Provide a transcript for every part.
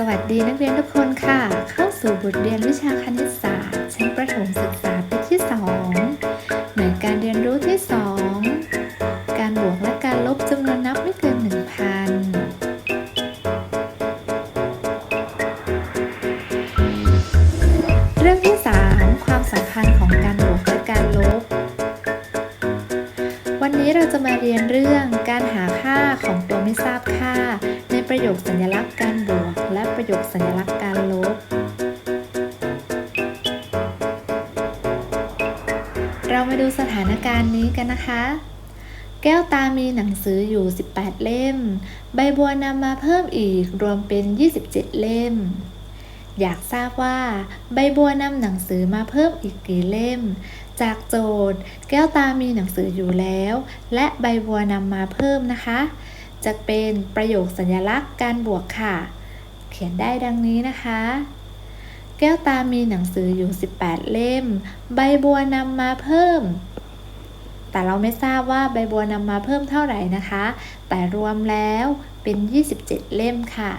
สวัสดีนักเรียนทุกคนค่ะ เข้าสู่บทเรียนวิชาคณิตศาสตร์ชั้นประถมศึกษาปีที่ 2 มาดูสถานการณ์นี้กันนะคะ แก้วตามีหนังสืออยู่ 18 เล่ม ใบบัวนำมาเพิ่มอีกรวมเป็น 27 เล่ม อยากทราบว่า ใบบัวนำหนังสือมาเพิ่มอีกกี่เล่ม จากโจทย์ แก้วตามีหนังสืออยู่แล้ว และใบบัวนำมาเพิ่มนะคะ จะเป็นประโยคสัญลักษณ์การบวกค่ะ เขียนได้ดังนี้นะคะ แก้วตามีหนังสืออยู่ 18 เล่ม ใบบัวนำมาเพิ่ม แต่เราไม่ทราบว่าใบบัวนำมาเพิ่มเท่าไหร่นะคะ แต่รวมแล้วเป็น 27 เล่มค่ะ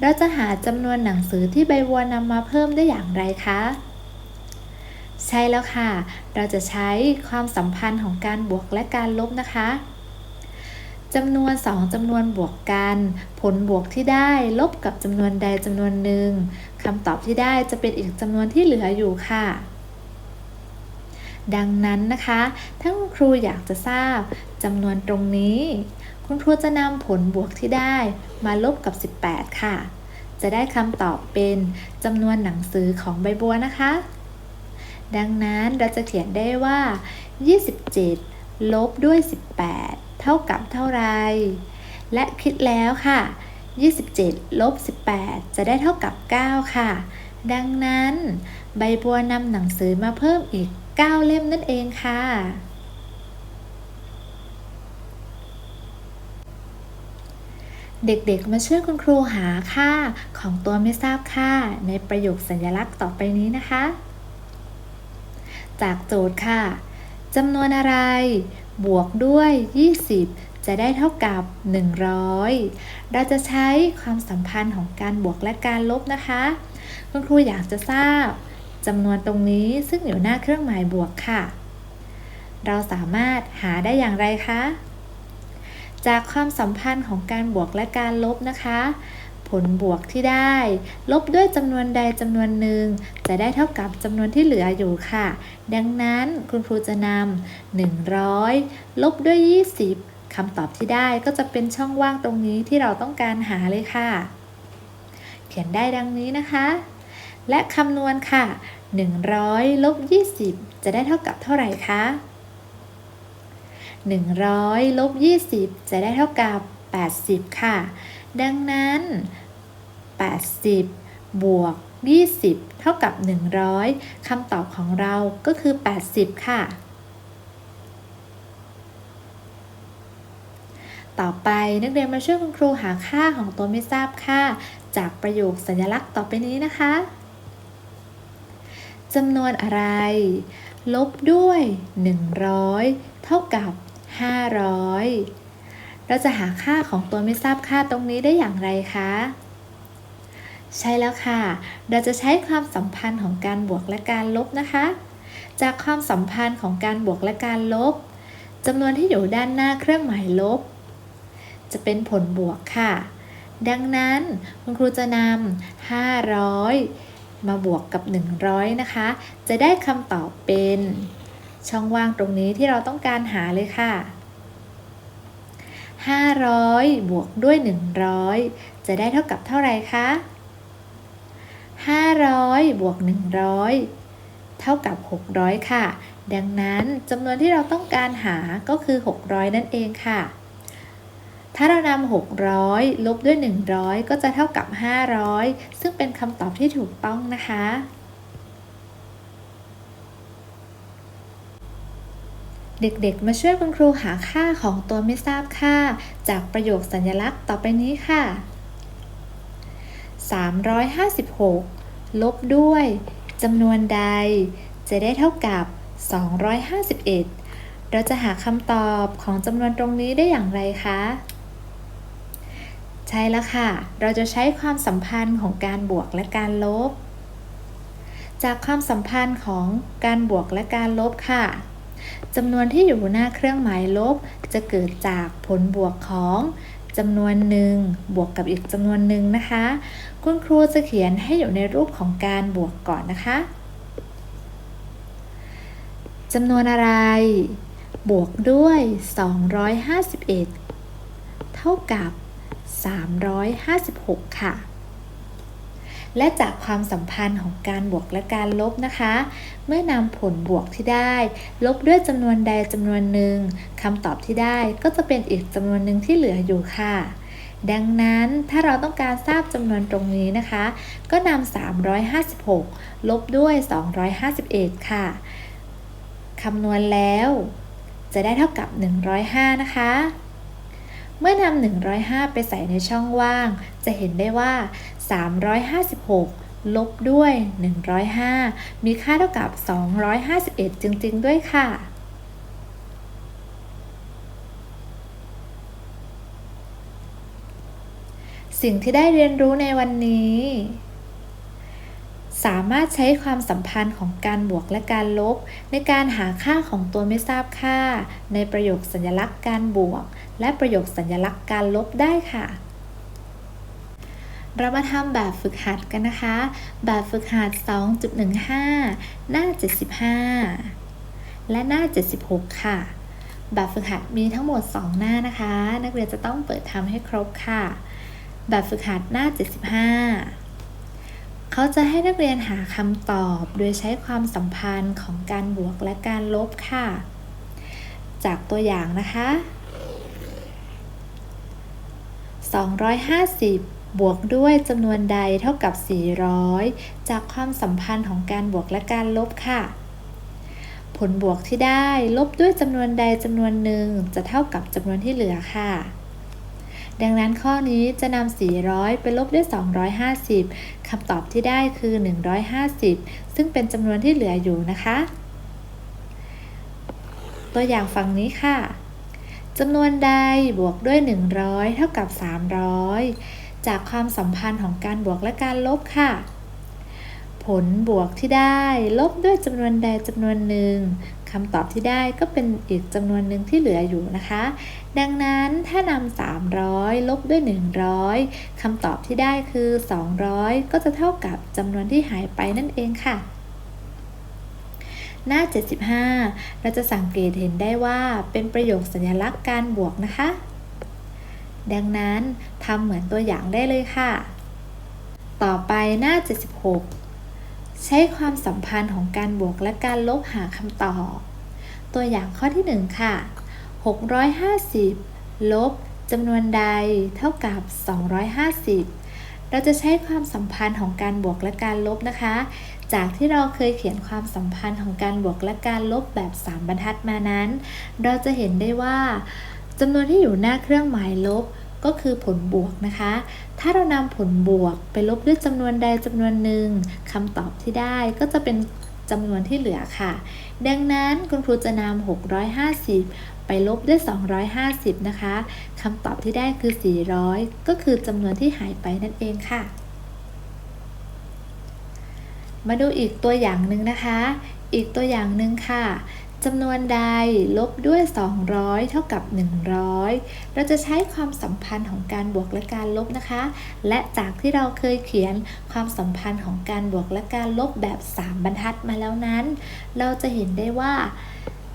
เราจะหาจำนวนหนังสือที่ใบบัวนำมาเพิ่มได้อย่างไรคะใช่แล้วค่ะ เราจะใช้ความสัมพันธ์ของการบวกและการลบนะคะจำนวน 2จำนวนบวกกัน ผลบวกที่ได้ลบกับจำนวนใดจำนวนหนึ่ง คำตอบที่ได้จะเป็นอีกจำนวนที่เหลืออยู่ค่ะ ดังนั้นนะคะถ้าคุณครูอยากจะทราบจำนวนตรงนี้ คุณครูจะนำผลบวกที่ได้มาลบกับ 18 ค่ะ จะได้คำตอบเป็นจำนวนหนังสือของใบบัวนะคะ ดังนั้นเราจะเขียนได้ว่า 27 ลบด้วย 18 เท่ากับเท่าไร และคิดแล้วค่ะ 27ลบ18 จะได้เท่ากับ 9 ค่ะ ดังนั้น ใบบัวนำหนังสือมาเพิ่มอีก 9 เล่มนั่นเองค่ะ เด็กๆ มาช่วยคุณครูหาค่าของตัวไม่ทราบค่า ในประโยคสัญลักษณ์ต่อไปนี้นะคะ จากโจทย์ค่ะจำนวนอะไร บวกด้วย 20 จะได้เท่ากับ 100 เราจะใช้ความสัมพันธ์ของการบวกและการลบนะคะ คุณครูอยากจะทราบจำนวนตรงนี้ซึ่งอยู่หน้าเครื่องหมายบวกค่ะ เราสามารถหาได้อย่างไรคะ จากความสัมพันธ์ของการบวกและการลบนะคะ ผลบวกที่ได้ ลบด้วยจำนวนใดจำนวนหนึ่ง จะได้เท่ากับจำนวนที่เหลืออยู่ค่ะ ดังนั้นคุณครูจะนำ100 ลบด้วย 20 คำตอบที่ได้ก็จะเป็นช่องว่างตรงนี้ที่เราต้องการหาเลยค่ะ เขียนได้ดังนี้นะคะ และคำนวณค่ะ 100ลบ20 จะได้เท่ากับเท่าไหร่คะ100ลบ20 จะได้เท่ากับ 80 ค่ะ ดังนั้น 80 บวก 20 เท่ากับ 100 คำตอบของเราก็คือ 80 ค่ะ ต่อไปนักเรียนมาช่วยคุณครูหาค่าของตัวไม่ทราบค่า จากประโยคสัญลักษณ์ต่อไปนี้นะคะจำนวนอะไร ลบด้วย 100 เท่ากับ 500 เราจะหาค่าของตัวไม่ทราบค่าตรงนี้ได้อย่างไรคะ ใช่แล้วค่ะ เราจะใช้ความสัมพันธ์ของการบวกและการลบนะคะ จากความสัมพันธ์ของการบวกและการลบจำนวนที่อยู่ด้านหน้าเครื่องหมายลบ จะเป็นผลบวกค่ะ ดังนั้นคุณครูจะนำ500 มาบวกกับ 100 นะคะ จะได้คำตอบเป็น ช่องว่างตรงนี้ที่เราต้องการหาเลยค่ะ500 บวกด้วย 100 จะได้เท่ากับเท่าไหร่คะ 500 บวก 100 เท่ากับ 600 ค่ะ ดังนั้นจำนวนที่เราต้องการหาก็คือ 600 นั่นเองค่ะ ถ้าเรานำ600 ลบด้วย 100 ก็จะเท่ากับ 500 ซึ่งเป็นคำตอบที่ถูกต้องนะคะ เด็กๆ มาช่วยคุณครูหาค่าของตัวไม่ทราบค่า จากประโยคสัญลักษณ์ต่อไปนี้ค่ะ 356 ลบด้วยจำนวนใด จะได้เท่ากับ 251 เราจะหาคำตอบของจำนวนตรงนี้ได้อย่างไรคะ ใช่แล้วค่ะ เราจะใช้ความสัมพันธ์ของการบวกและการลบ จากความสัมพันธ์ของการบวกและการลบค่ะจำนวนที่อยู่หน้าเครื่องหมายลบ จะเกิดจากผลบวกของจำนวนหนึ่งบวกกับอีกจำนวนหนึ่งนะคะ คุณครูจะเขียนให้อยู่ในรูปของการบวกก่อนนะคะจำนวนอะไร บวกด้วย 251 เท่ากับ 356 ค่ะ และจากความสัมพันธ์ของการบวกและการลบนะคะ เมื่อนำผลบวกที่ได้ ลบด้วยจำนวนใดจำนวนหนึ่งคำตอบที่ได้ก็จะเป็นอีกจำนวนหนึ่งที่เหลืออยู่ค่ะดังนั้นถ้าเราต้องการทราบจำนวนตรงนี้นะคะ ก็นำ 356 ลบด้วย 251 ค่ะ คำนวณแล้ว จะได้เท่ากับ 105 นะคะ เมื่อนำ105 ไปใส่ในช่องว่าง จะเห็นได้ว่า 356 ลบด้วย 105 มีค่าเท่ากับ 251 จริง ๆ ด้วยค่ะสิ่งที่ได้เรียนรู้ในวันนี้ สามารถใช้ความสัมพันธ์ของการบวกและการลบ ในการหาค่าของตัวไม่ทราบค่า ในประโยคสัญลักษณ์การบวก และประโยคสัญลักษณ์การลบได้ค่ะเรามาทำแบบฝึกหัดกันนะคะ แบบฝึกหัด 2.15 หน้า 75 และหน้า 76 ค่ะ แบบฝึกหัดมีทั้งหมด 2 หน้านะคะ นักเรียนจะต้องเปิดทำให้ครบค่ะ แบบฝึกหัดหน้า 75 เขาจะให้นักเรียนหาคำตอบโดยใช้ความสัมพันธ์ของการบวกและการลบค่ะ จากตัวอย่างนะคะ 250 บวกด้วยจำนวนใดเท่ากับ 400 จากความสัมพันธ์ของการบวกและการลบค่ะ ผลบวกที่ได้ลบด้วยจำนวนใดจำนวนหนึ่งจะเท่ากับจำนวนที่เหลือค่ะ ดังนั้นข้อนี้จะนำ400 ไปลบด้วย 250 คำตอบที่ได้คือ 150 ซึ่งเป็นจำนวนที่เหลืออยู่นะคะ ตัวอย่างฝั่งนี้ค่ะจำนวนใดบวกด้วย 100 เท่ากับ 300 จากความสัมพันธ์ของการบวกและการลบค่ะ ผลบวกที่ได้ลบด้วยจำนวนใดจำนวนหนึ่ง คำตอบที่ได้ก็เป็นอีกจำนวนหนึ่งที่เหลืออยู่นะคะ ดังนั้นถ้านำ300 ลบด้วย 100คำตอบที่ได้คือ 200 ก็จะเท่ากับจำนวนที่หายไปนั่นเองค่ะ หน้า 75 เราจะสังเกตเห็นได้ว่าเป็นประโยคสัญลักษณ์การบวกนะคะ ดังนั้นทำเหมือนตัวอย่างได้เลยค่ะ ต่อไปหน้า 76 ใช้ความสัมพันธ์ของการบวกและการลบหาคำตอบ ตัวอย่างข้อที่ 1 ค่ะ 650 ลบจำนวนใดเท่ากับ 250 เราจะใช้ความสัมพันธ์ของการบวกและการลบนะคะ จากที่เราเคยเขียนความสัมพันธ์ของการบวกและการลบแบบ 3 บรรทัดมานั้น เราจะเห็นได้ว่าจำนวนที่อยู่หน้าเครื่องหมายลบ ก็คือผลบวกนะคะ ถ้าเรานำผลบวกไปลบด้วยจำนวนใดจำนวนหนึ่งคำตอบที่ได้ก็จะเป็นจำนวนที่เหลือค่ะ ดังนั้นคุณครูจะนำ650 ไปลบด้วย 250 นะคะคำตอบที่ได้คือ 400 ก็คือจำนวนที่หายไปนั่นเองค่ะ มาดูอีกตัวอย่างหนึ่งนะคะ อีกตัวอย่างหนึ่งค่ะ จำนวนใดลบด้วย 200 เท่ากับ 100 เราจะใช้ความสัมพันธ์ของการบวกและการลบนะคะ และจากที่เราเคยเขียนความสัมพันธ์ของการบวกและการลบแบบ 3 บรรทัดมาแล้วนั้น เราจะเห็นได้ว่า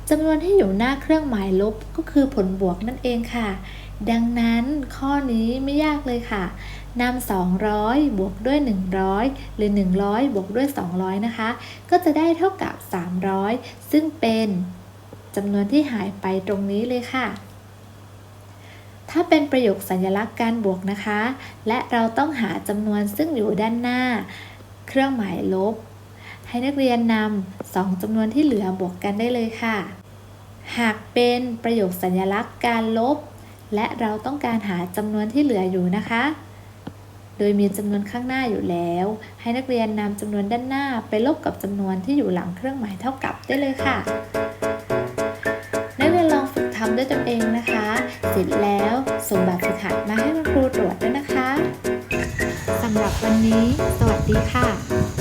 จำนวนที่อยู่หน้าเครื่องหมายลบก็คือผลบวกนั่นเองค่ะ ดังนั้นข้อนี้ไม่ยากเลยค่ะ นำ200 บวกด้วย 100 หรือ 100 บวกด้วย 200 นะคะ ก็จะได้เท่ากับ 300 ซึ่งเป็นจำนวนที่หายไปตรงนี้เลยค่ะ ถ้าเป็นประโยคสัญลักษณ์การบวกนะคะ และเราต้องหาจำนวนซึ่งอยู่ด้านหน้า เครื่องหมายลบ ให้นักเรียนนำสองจำนวนที่เหลือบวกกันได้เลยค่ะ หากเป็นประโยคสัญลักษณ์การลบ และเราต้องการหาจำนวนที่เหลืออยู่นะคะ โดยมีจำนวนข้างหน้าอยู่แล้ว ให้นักเรียนนำจำนวนด้านหน้าไปลบกับจำนวนที่อยู่หลังเครื่องหมายเท่ากับได้เลยค่ะ นักเรียนลองฝึกทำด้วยตนเองนะคะ เสร็จแล้วส่งแบบฝึกหัดมาให้คุณครูตรวจด้วยนะคะสำหรับวันนี้ สวัสดีค่ะ